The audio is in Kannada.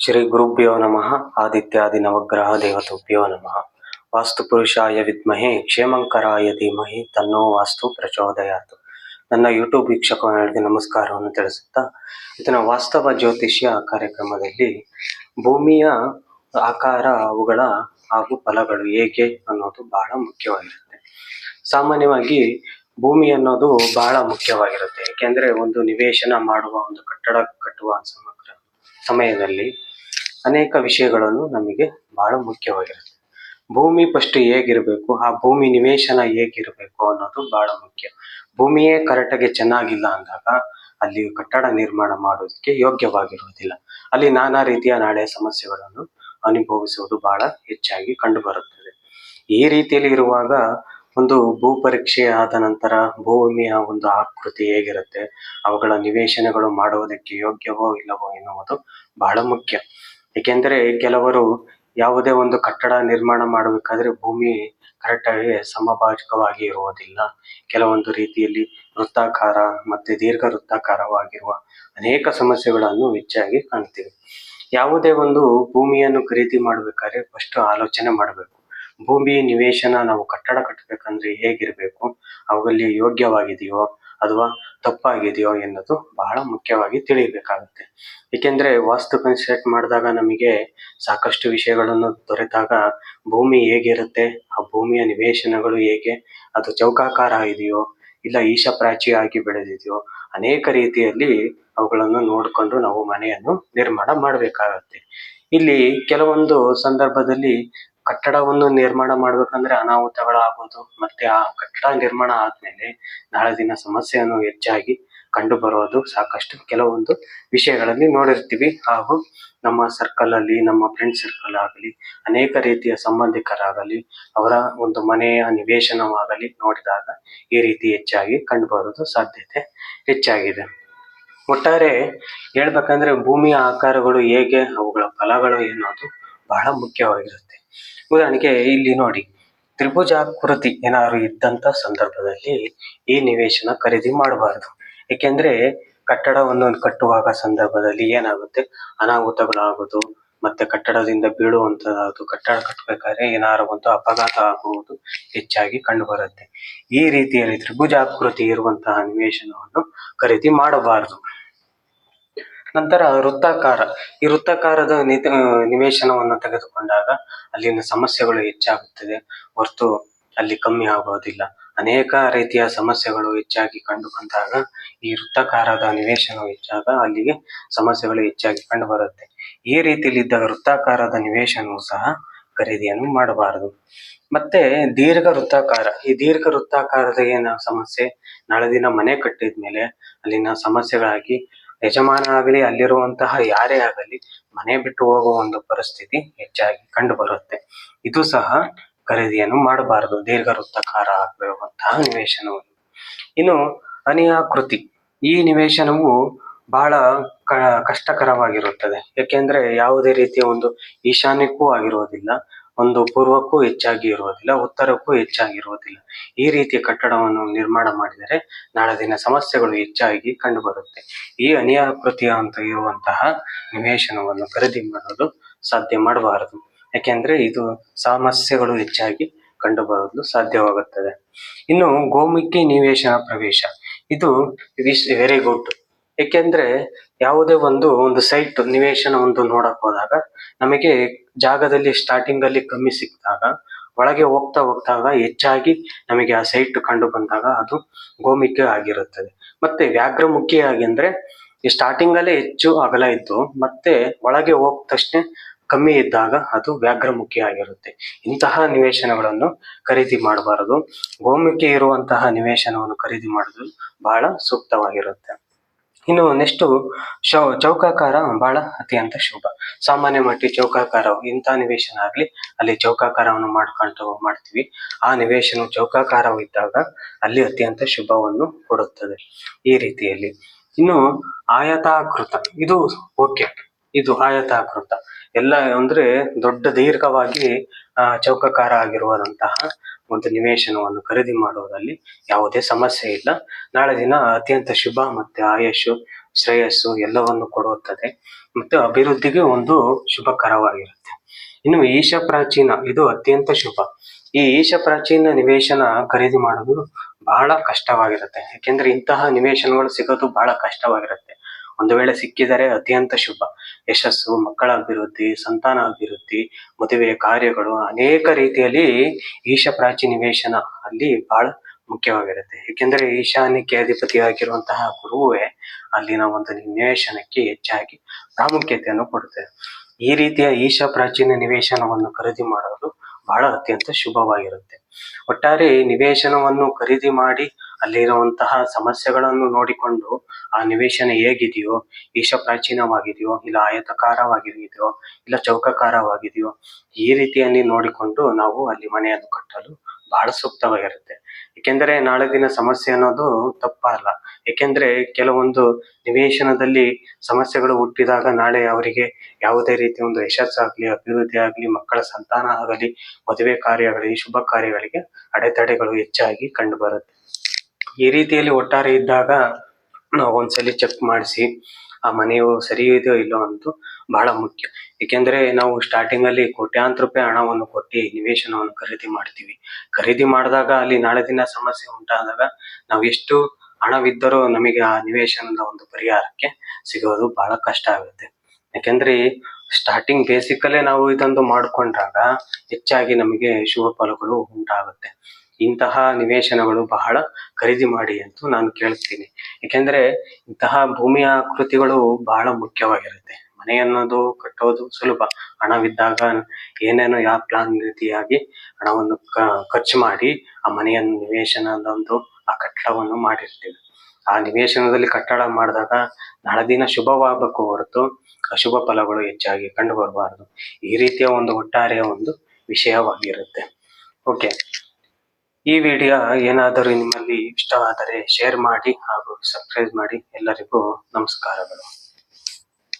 ಶ್ರೀ ಗುರುಭ್ಯೋ ನಮಃ. ಆದಿತ್ಯಾದಿ ನವಗ್ರಹ ದೇವತುಭ್ಯೋ ನಮಃ. ವಾಸ್ತು ಪುರುಷಾಯ ವಿದ್ಮಹೆ ಕ್ಷೇಮಂಕರಾಯ ಧೀಮಹಿ ತನ್ನೋ ವಾಸ್ತು ಪ್ರಚೋದಯಾತ್. ನನ್ನ ಯೂಟ್ಯೂಬ್ ವೀಕ್ಷಕರಿಗೆ ನಮಸ್ಕಾರವನ್ನು ತಿಳಿಸುತ್ತಾ ಇದನ್ನ ವಾಸ್ತವ ಜ್ಯೋತಿಷ್ಯ ಕಾರ್ಯಕ್ರಮದಲ್ಲಿ ಭೂಮಿಯ ಆಕಾರ, ಅವುಗಳ ಹಾಗೂ ಫಲಗಳು ಹೇಗೆ ಅನ್ನೋದು ಬಹಳ ಮುಖ್ಯವಾಗಿರುತ್ತೆ. ಸಾಮಾನ್ಯವಾಗಿ ಭೂಮಿ ಅನ್ನೋದು ಬಹಳ ಮುಖ್ಯವಾಗಿರುತ್ತೆ. ಯಾಕೆಂದ್ರೆ ಒಂದು ನಿವೇಶನ ಮಾಡುವ, ಒಂದು ಕಟ್ಟಡ ಕಟ್ಟುವ ಸಮಗ್ರ ಸಮಯದಲ್ಲಿ ಅನೇಕ ವಿಷಯಗಳನ್ನು ನಮಗೆ ಬಹಳ ಮುಖ್ಯವಾಗಿರುತ್ತೆ. ಭೂಮಿ ಫಸ್ಟ್ ಹೇಗಿರಬೇಕು, ಆ ಭೂಮಿ ನಿವೇಶನ ಹೇಗಿರಬೇಕು ಅನ್ನೋದು ಬಹಳ ಮುಖ್ಯ. ಭೂಮಿಯೇ ಕರೆಕ್ಟಾಗಿ ಚೆನ್ನಾಗಿಲ್ಲ ಅಂದಾಗ ಅಲ್ಲಿ ಕಟ್ಟಡ ನಿರ್ಮಾಣ ಮಾಡೋದಕ್ಕೆ ಯೋಗ್ಯವಾಗಿರುವುದಿಲ್ಲ. ಅಲ್ಲಿ ನಾನಾ ರೀತಿಯ ನಾಳೆ ಸಮಸ್ಯೆಗಳನ್ನು ಅನುಭವಿಸುವುದು ಬಹಳ ಹೆಚ್ಚಾಗಿ ಕಂಡುಬರುತ್ತದೆ. ಈ ರೀತಿಯಲ್ಲಿ ಇರುವಾಗ ಒಂದು ಭೂ ಪರೀಕ್ಷೆ ಆದ ನಂತರ ಭೂಮಿಯ ಒಂದು ಆಕೃತಿ ಹೇಗಿರುತ್ತೆ, ಅವುಗಳ ನಿವೇಶನಗಳು ಮಾಡುವುದಕ್ಕೆ ಯೋಗ್ಯವೋ ಇಲ್ಲವೋ ಎನ್ನುವುದು ಬಹಳ ಮುಖ್ಯ. ಏಕೆಂದರೆ ಕೆಲವರು ಯಾವುದೇ ಒಂದು ಕಟ್ಟಡ ನಿರ್ಮಾಣ ಮಾಡಬೇಕಾದ್ರೆ ಭೂಮಿ ಕರೆಕ್ಟಾಗಿ ಸಮಭಾಜಕವಾಗಿ ಇರುವುದಿಲ್ಲ. ಕೆಲವೊಂದು ರೀತಿಯಲ್ಲಿ ವೃತ್ತಾಕಾರ ಮತ್ತೆ ದೀರ್ಘ ವೃತ್ತಾಕಾರವಾಗಿರುವ ಅನೇಕ ಸಮಸ್ಯೆಗಳನ್ನು ಹೆಚ್ಚಾಗಿ ಕಾಣ್ತೀವಿ. ಯಾವುದೇ ಒಂದು ಭೂಮಿಯನ್ನು ಖರೀದಿ ಮಾಡಬೇಕಾದ್ರೆ ಫಸ್ಟ್ ಆಲೋಚನೆ ಮಾಡಬೇಕು. ಭೂಮಿ ನಿವೇಶನ ನಾವು ಕಟ್ಟಡ ಕಟ್ಟಬೇಕಂದ್ರೆ ಹೇಗಿರಬೇಕು? ಅವುಗಳಲ್ಲಿ ಯೋಗ್ಯವಾಗಿದೆಯೋ? ಅಥವಾ ತಪ್ಪಾಗಿದೆಯೋ ಎನ್ನುವುದು ಬಹಳ ಮುಖ್ಯವಾಗಿ ತಿಳಿಯಬೇಕಾಗುತ್ತೆ ಏಕೆಂದ್ರೆ ವಾಸ್ತು ಕನ್ಸ್ಟ್ರಕ್ಟ್ ಮಾಡಿದಾಗ ನಮಗೆ ಸಾಕಷ್ಟು ವಿಷಯಗಳನ್ನು ದೊರೆತಾಗ ಭೂಮಿ ಹೇಗಿರುತ್ತೆ, ಆ ಭೂಮಿಯ ನಿವೇಶನಗಳು ಹೇಗೆ, ಅದು ಚೌಕಾಕಾರ ಇದೆಯೋ, ಇಲ್ಲ ಈಶಪ್ರಾಚಿಯಾಗಿ ಬೆಳೆದಿದೆಯೋ, ಅನೇಕ ರೀತಿಯಲ್ಲಿ ಅವುಗಳನ್ನು ನೋಡಿಕೊಂಡು ನಾವು ಮನೆಯನ್ನು ನಿರ್ಮಾಣ ಮಾಡಬೇಕಾಗತ್ತೆ. ಇಲ್ಲಿ ಕೆಲವೊಂದು ಸಂದರ್ಭದಲ್ಲಿ ಕಟ್ಟಡವನ್ನು ನಿರ್ಮಾಣ ಮಾಡ್ಬೇಕಂದ್ರೆ ಅನಾಹುತಗಳಾಗೋದು ಮತ್ತೆ ಆ ಕಟ್ಟಡ ನಿರ್ಮಾಣ ಆದ್ಮೇಲೆ ನಾಳೆ ದಿನ ಸಮಸ್ಯೆಯನ್ನು ಹೆಚ್ಚಾಗಿ ಕಂಡು ಬರೋದು ಸಾಕಷ್ಟು ಕೆಲವೊಂದು ವಿಷಯಗಳಲ್ಲಿ ನೋಡಿರ್ತೀವಿ. ಹಾಗೂ ನಮ್ಮ ಸರ್ಕಲ್ ಅಲ್ಲಿ, ನಮ್ಮ ಫ್ರೆಂಡ್ ಸರ್ಕಲ್ ಆಗಲಿ, ಅನೇಕ ರೀತಿಯ ಸಂಬಂಧಿಕರಾಗಲಿ, ಅವರ ಒಂದು ಮನೆಯ ನಿವೇಶನವಾಗಲಿ ನೋಡಿದಾಗ ಈ ರೀತಿ ಹೆಚ್ಚಾಗಿ ಕಂಡು ಬರೋದು ಸಾಧ್ಯತೆ ಹೆಚ್ಚಾಗಿದೆ. ಒಟ್ಟಾರೆ ಹೇಳ್ಬೇಕಂದ್ರೆ ಭೂಮಿಯ ಆಕಾರಗಳು ಹೇಗೆ, ಅವುಗಳ ಫಲಗಳು ಏನೋದು ಬಹಳ ಮುಖ್ಯವಾಗಿರುತ್ತೆ. ಉದಾಹರಣೆಗೆ ಇಲ್ಲಿ ನೋಡಿ ತ್ರಿಭುಜಾಕೃತಿ ಏನಾದ್ರು ಇದ್ದಂತ ಸಂದರ್ಭದಲ್ಲಿ ಈ ನಿವೇಶನ ಖರೀದಿ ಮಾಡಬಾರದು. ಏಕೆಂದ್ರೆ ಕಟ್ಟಡವನ್ನು ಕಟ್ಟುವಾಗ ಸಂದರ್ಭದಲ್ಲಿ ಏನಾಗುತ್ತೆ? ಅನಾಹುತಗಳಾಗೋದು, ಮತ್ತೆ ಕಟ್ಟಡದಿಂದ ಬೀಳುವಂತದ್ದು ಕಟ್ಟಡ ಕಟ್ಟಬೇಕಾದ್ರೆ ಏನಾರು ಒಂದು ಅಪಘಾತ ಆಗುವುದು ಹೆಚ್ಚಾಗಿ ಕಂಡುಬರುತ್ತೆ. ಈ ರೀತಿಯಲ್ಲಿ ತ್ರಿಭುಜಾಕೃತಿ ಇರುವಂತಹ ನಿವೇಶನವನ್ನು ಖರೀದಿ ಮಾಡಬಾರದು. ನಂತರ ವೃತ್ತಾಕಾರ. ಈ ವೃತ್ತಾಕಾರದ ನಿವೇಶನವನ್ನು ತೆಗೆದುಕೊಂಡಾಗ ಅಲ್ಲಿನ ಸಮಸ್ಯೆಗಳು ಹೆಚ್ಚಾಗುತ್ತದೆ. ಹೊರತು ಅಲ್ಲಿ ಕಮ್ಮಿ ಆಗೋದಿಲ್ಲ. ಅನೇಕ ರೀತಿಯ ಸಮಸ್ಯೆಗಳು ಹೆಚ್ಚಾಗಿ ಕಂಡು ಬಂದಾಗ ಈ ವೃತ್ತಾಕಾರದ ನಿವೇಶನ ಹೆಚ್ಚಾಗ ಅಲ್ಲಿಗೆ ಸಮಸ್ಯೆಗಳು ಹೆಚ್ಚಾಗಿ ಕಂಡು ಬರುತ್ತೆ. ಈ ರೀತಿಯಲ್ಲಿದ್ದ ವೃತ್ತಾಕಾರದ ನಿವೇಶನವು ಸಹ ಖರೀದಿಯನ್ನು ಮಾಡಬಾರದು. ಮತ್ತೆ ದೀರ್ಘ ವೃತ್ತಾಕಾರ. ಈ ದೀರ್ಘ ವೃತ್ತಾಕಾರದ ಏನ ಸಮಸ್ಯೆ? ನಾಳೆ ದಿನ ಮನೆ ಕಟ್ಟಿದ್ಮೇಲೆ ಅಲ್ಲಿನ ಸಮಸ್ಯೆಗಳಾಗಿ ಯಜಮಾನ ಆಗಲಿ ಅಲ್ಲಿರುವಂತಹ ಯಾರೇ ಆಗಲಿ, ಮನೆ ಬಿಟ್ಟು ಹೋಗುವ ಒಂದು ಪರಿಸ್ಥಿತಿ ಹೆಚ್ಚಾಗಿ ಕಂಡು ಬರುತ್ತೆ. ಇದು ಸಹ ಖರೀದಿಯನ್ನು ಮಾಡಬಾರದು. ದೀರ್ಘ ವೃತ್ತಾಕಾರ ಆಗಿರುವಂತಹ ನಿವೇಶನವನ್ನು. ಇನ್ನು ಅನಿಯಾಕೃತಿ. ಈ ನಿವೇಶನವು ಬಹಳ ಕಷ್ಟಕರವಾಗಿರುತ್ತದೆ. ಯಾಕೆಂದ್ರೆ ಯಾವುದೇ ರೀತಿಯ ಒಂದು ಈಶಾನ್ಯಕ್ಕೂ ಆಗಿರುವುದಿಲ್ಲ. ಒಂದು ಪೂರ್ವಕ್ಕೂ ಹೆಚ್ಚಾಗಿ ಇರುವುದಿಲ್ಲ, ಉತ್ತರಕ್ಕೂ ಹೆಚ್ಚಾಗಿ ಇರುವುದಿಲ್ಲ. ಈ ರೀತಿಯ ಕಟ್ಟಡವನ್ನು ನಿರ್ಮಾಣ ಮಾಡಿದರೆ ನಾಳೆ ದಿನ ಸಮಸ್ಯೆಗಳು ಹೆಚ್ಚಾಗಿ ಕಂಡು ಬರುತ್ತೆ ಈ ಅನಿಯಾಕೃತಿಯ ಅಂತ ಇರುವಂತಹ ನಿವೇಶನವನ್ನು ಖರೀದಿ ಮಾಡಲು ಸಾಧ್ಯ ಮಾಡಬಾರದು. ಯಾಕೆಂದ್ರೆ ಇದು ಸಮಸ್ಯೆಗಳು ಹೆಚ್ಚಾಗಿ ಕಂಡು ಬರಲು ಸಾಧ್ಯವಾಗುತ್ತದೆ. ಇನ್ನು ಗೋಮುಖಿ ನಿವೇಶನ ಪ್ರವೇಶ. ಇದು ವೆರಿ ಗುಡ್ ಏಕೆಂದ್ರೆ ಯಾವುದೇ ಒಂದು ಒಂದು ಸೈಟ್ ನಿವೇಶನ ಒಂದು ನೋಡಕ್ ಹೋದಾಗ ನಮಗೆ ಜಾಗದಲ್ಲಿ ಸ್ಟಾರ್ಟಿಂಗ್ ಅಲ್ಲಿ ಕಮ್ಮಿ ಸಿಕ್ಕಿದಾಗ, ಒಳಗೆ ಹೋಗ್ತಾ ಹೋಗ್ತಾಗ ಹೆಚ್ಚಾಗಿ ನಮಗೆ ಆ ಸೈಟ್ ಕಂಡು ಬಂದಾಗ ಅದು ಗೋಮುಖಿ ಆಗಿರುತ್ತದೆ. ಮತ್ತೆ ವ್ಯಾಘ್ರಮುಖಿ ಈ ಸ್ಟಾರ್ಟಿಂಗ್ ಅಲ್ಲೇ ಹೆಚ್ಚು ಅಗಲ ಇದ್ದು, ಮತ್ತೆ ಒಳಗೆ ಹೋಗ್ ತಕ್ಷಣ ಕಮ್ಮಿ ಇದ್ದಾಗ ಅದು ವ್ಯಾಘ್ರಮುಖಿ ಆಗಿರುತ್ತೆ. ಇಂತಹ ನಿವೇಶನಗಳನ್ನು ಖರೀದಿ ಮಾಡಬಾರದು. ಗೋಮುಖಿ ಇರುವಂತಹ ನಿವೇಶನವನ್ನು ಖರೀದಿ ಮಾಡೋದು ಬಹಳ ಸೂಕ್ತವಾಗಿರುತ್ತೆ. ಇನ್ನು ನೆಕ್ಸ್ಟ್ ಶೌ, ಚೌಕಾಕಾರ ಬಹಳ ಅತ್ಯಂತ ಶುಭ. ಸಾಮಾನ್ಯ ಮಟ್ಟಿ ಚೌಕಾಕಾರ ಇಂಥ ನಿವೇಶನ ಆಗ್ಲಿ, ಅಲ್ಲಿ ಚೌಕಾಕಾರವನ್ನು ಮಾಡ್ಕೊಂಡು ಮಾಡ್ತೀವಿ. ಆ ನಿವೇಶನ ಚೌಕಾಕಾರವಿದ್ದಾಗ ಅಲ್ಲಿ ಅತ್ಯಂತ ಶುಭವನ್ನು ಕೊಡುತ್ತದೆ ಈ ರೀತಿಯಲ್ಲಿ. ಇನ್ನು ಆಯತಾಕೃತ, ಇದು ಓಕೆ. ಇದು ಆಯತಾಕೃತ. ಎಲ್ಲ ಅಂದ್ರೆ ದೊಡ್ಡ ದೀರ್ಘವಾಗಿ ಚೌಕಾಕಾರ ಆಗಿರುವಂತಹ ಒಂದು ನಿವೇಶನವನ್ನು ಖರೀದಿ ಮಾಡುವುದರಲ್ಲಿ ಯಾವುದೇ ಸಮಸ್ಯೆ ಇಲ್ಲ. ನಾಳೆ ದಿನ ಅತ್ಯಂತ ಶುಭ ಮತ್ತೆ ಆಯಸ್ಸು, ಶ್ರೇಯಸ್ಸು ಎಲ್ಲವನ್ನು ಕೊಡುತ್ತದೆ ಮತ್ತು ಅಭಿವೃದ್ಧಿಗೆ ಒಂದು ಶುಭಕರವಾಗಿರುತ್ತೆ. ಇನ್ನು ಈಶ ಪ್ರಾಚೀನ, ಇದು ಅತ್ಯಂತ ಶುಭ. ಈ ಈಶ ಪ್ರಾಚೀನ ನಿವೇಶನ ಖರೀದಿ ಮಾಡೋದು ಬಹಳ ಕಷ್ಟವಾಗಿರುತ್ತೆ. ಯಾಕೆಂದ್ರೆ ಇಂತಹ ನಿವೇಶನಗಳು ಸಿಗೋದು ಬಹಳ ಕಷ್ಟವಾಗಿರುತ್ತೆ. ಒಂದು ವೇಳೆ ಸಿಕ್ಕಿದರೆ ಅತ್ಯಂತ ಶುಭ. ಯಶಸ್ಸು, ಮಕ್ಕಳ ಅಭಿವೃದ್ಧಿ, ಸಂತಾನ ಅಭಿವೃದ್ಧಿ, ಮದುವೆಯ ಕಾರ್ಯಗಳು ಅನೇಕ ರೀತಿಯಲ್ಲಿ ಈಶ ಪ್ರಾಚಿ ನಿವೇಶನ ಅಲ್ಲಿ ಬಹಳ ಮುಖ್ಯವಾಗಿರುತ್ತೆ. ಏಕೆಂದರೆ ಈಶಾನ್ಯಕ್ಕೆ ಅಧಿಪತಿಯಾಗಿರುವಂತಹ ಗುರುವೇ ಅಲ್ಲಿನ ಒಂದು ನಿವೇಶನಕ್ಕೆ ಹೆಚ್ಚಾಗಿ ಪ್ರಾಮುಖ್ಯತೆಯನ್ನು ಕೊಡುತ್ತೆ. ಈ ರೀತಿಯ ಈಶ ಪ್ರಾಚೀನ ನಿವೇಶನವನ್ನು ಖರೀದಿ ಮಾಡೋದು ಬಹಳ ಅತ್ಯಂತ ಶುಭವಾಗಿರುತ್ತೆ. ಒಟ್ಟಾರೆ ನಿವೇಶನವನ್ನು ಖರೀದಿ ಮಾಡಿ ಅಲ್ಲಿರುವಂತಹ ಸಮಸ್ಯೆಗಳನ್ನು ನೋಡಿಕೊಂಡು ಆ ನಿವೇಶನ ಹೇಗಿದೆಯೋ ಈಶ ಪ್ರಾಚೀನವಾಗಿದೆಯೋ ಇಲ್ಲ ಆಯತಕಾರವಾಗಿದೆಯೋ, ಇಲ್ಲ ಚೌಕಕಾರವಾಗಿದೆಯೋ, ಈ ರೀತಿಯಲ್ಲಿ ನೋಡಿಕೊಂಡು ನಾವು ಅಲ್ಲಿ ಮನೆಯನ್ನು ಕಟ್ಟಲು ಬಹಳ ಸೂಕ್ತವಾಗಿರುತ್ತೆ. ಏಕೆಂದರೆ ನಾಳೆ ದಿನ ಸಮಸ್ಯೆ ಅನ್ನೋದು ತಪ್ಪಲ್ಲ. ಏಕೆಂದ್ರೆ ಕೆಲವೊಂದು ನಿವೇಶನದಲ್ಲಿ ಸಮಸ್ಯೆಗಳು ಹುಟ್ಟಿದಾಗ ನಾಳೆ ಅವರಿಗೆ ಯಾವುದೇ ರೀತಿಯ ಒಂದು ಯಶಸ್ಸಾಗ್ಲಿ, ಅಭಿವೃದ್ಧಿ ಆಗಲಿ, ಮಕ್ಕಳ ಸಂತಾನ ಆಗಲಿ, ಮದುವೆ ಕಾರ್ಯಗಳಿಗೆ, ಶುಭ ಕಾರ್ಯಗಳಿಗೆ ಅಡೆತಡೆಗಳು ಹೆಚ್ಚಾಗಿ ಕಂಡು ಬರುತ್ತೆ. ಈ ರೀತಿಯಲ್ಲಿ ಒಟ್ಟಾರೆ ಇದ್ದಾಗ ನಾವು ಒಂದ್ಸಲಿ ಚೆಕ್ ಮಾಡಿಸಿ, ಆ ಮನೆಯು ಸರಿ ಇದೆಯೋ ಇಲ್ಲೋ ಅಂತ ಬಹಳ ಮುಖ್ಯ. ಏಕೆಂದ್ರೆ ನಾವು ಸ್ಟಾರ್ಟಿಂಗ್ ಅಲ್ಲಿ ಕೋಟ್ಯಾಂತರ ರೂಪಾಯಿ ಹಣವನ್ನು ಕೊಟ್ಟು ನಿವೇಶನವನ್ನು ಖರೀದಿ ಮಾಡ್ತೀವಿ. ಖರೀದಿ ಮಾಡಿದಾಗ ಅಲ್ಲಿ ನಾಳೆ ದಿನ ಸಮಸ್ಯೆ ಉಂಟಾದಾಗ ನಾವು ಎಷ್ಟು ಹಣವಿದ್ದರೂ ನಮಗೆ ಆ ನಿವೇಶನದ ಒಂದು ಪರಿಹಾರಕ್ಕೆ ಸಿಗೋದು ಬಹಳ ಕಷ್ಟ ಆಗುತ್ತೆ. ಯಾಕೆಂದ್ರೆ ಸ್ಟಾರ್ಟಿಂಗ್ ಬೇಸಿಕಲ್ಲೇ ನಾವು ಇದೊಂದು ಮಾಡ್ಕೊಂಡಾಗ ಹೆಚ್ಚಾಗಿ ನಮಗೆ ಶುಭ ಫಲಗಳು ಉಂಟಾಗುತ್ತೆ. ಇಂತಹ ನಿವೇಶನಗಳು ಬಹಳ ಖರೀದಿ ಮಾಡಿ ಅಂತ ನಾನು ಕೇಳ್ತೀನಿ. ಯಾಕೆಂದ್ರೆ ಇಂತಹ ಭೂಮಿಯ ಕೃತಿಗಳು ಬಹಳ ಮುಖ್ಯವಾಗಿರುತ್ತೆ. ಮನೆ ಅನ್ನೋದು ಕಟ್ಟೋದು ಸುಲಭ. ಹಣವಿದ್ದಾಗ ಏನೇನೋ ಯಾವ ಪ್ಲಾನ್ ರೀತಿಯಾಗಿ ಹಣವನ್ನು ಖರ್ಚು ಮಾಡಿ ಆ ಮನೆಯನ್ನು ನಿವೇಶನದ ಒಂದು, ಆ ಕಟ್ಟಡವನ್ನು ಮಾಡಿರ್ತೀವಿ. ಆ ನಿವೇಶನದಲ್ಲಿ ಕಟ್ಟಡ ಮಾಡಿದಾಗ ನಾಳೆ ದಿನ ಶುಭವಾಗಬೇಕು ಹೊರತು ಅಶುಭ ಫಲಗಳು ಹೆಚ್ಚಾಗಿ ಕಂಡು ಬರಬಾರದು. ಈ ರೀತಿಯ ಒಂದು ಒಟ್ಟಾರೆಯ ಒಂದು ವಿಷಯವಾಗಿರುತ್ತೆ. ಓಕೆ ಈ ವಿಡಿಯೋ ಏನಾದರೂ ನಿಮ್ಮಲ್ಲಿ ಇಷ್ಟವಾದರೆ ಶೇರ್ ಮಾಡಿ ಹಾಗೂ ಸಬ್ಸ್ಕ್ರೈಬ್ ಮಾಡಿ ಎಲ್ಲರಿಗೂ ನಮಸ್ಕಾರಗಳು.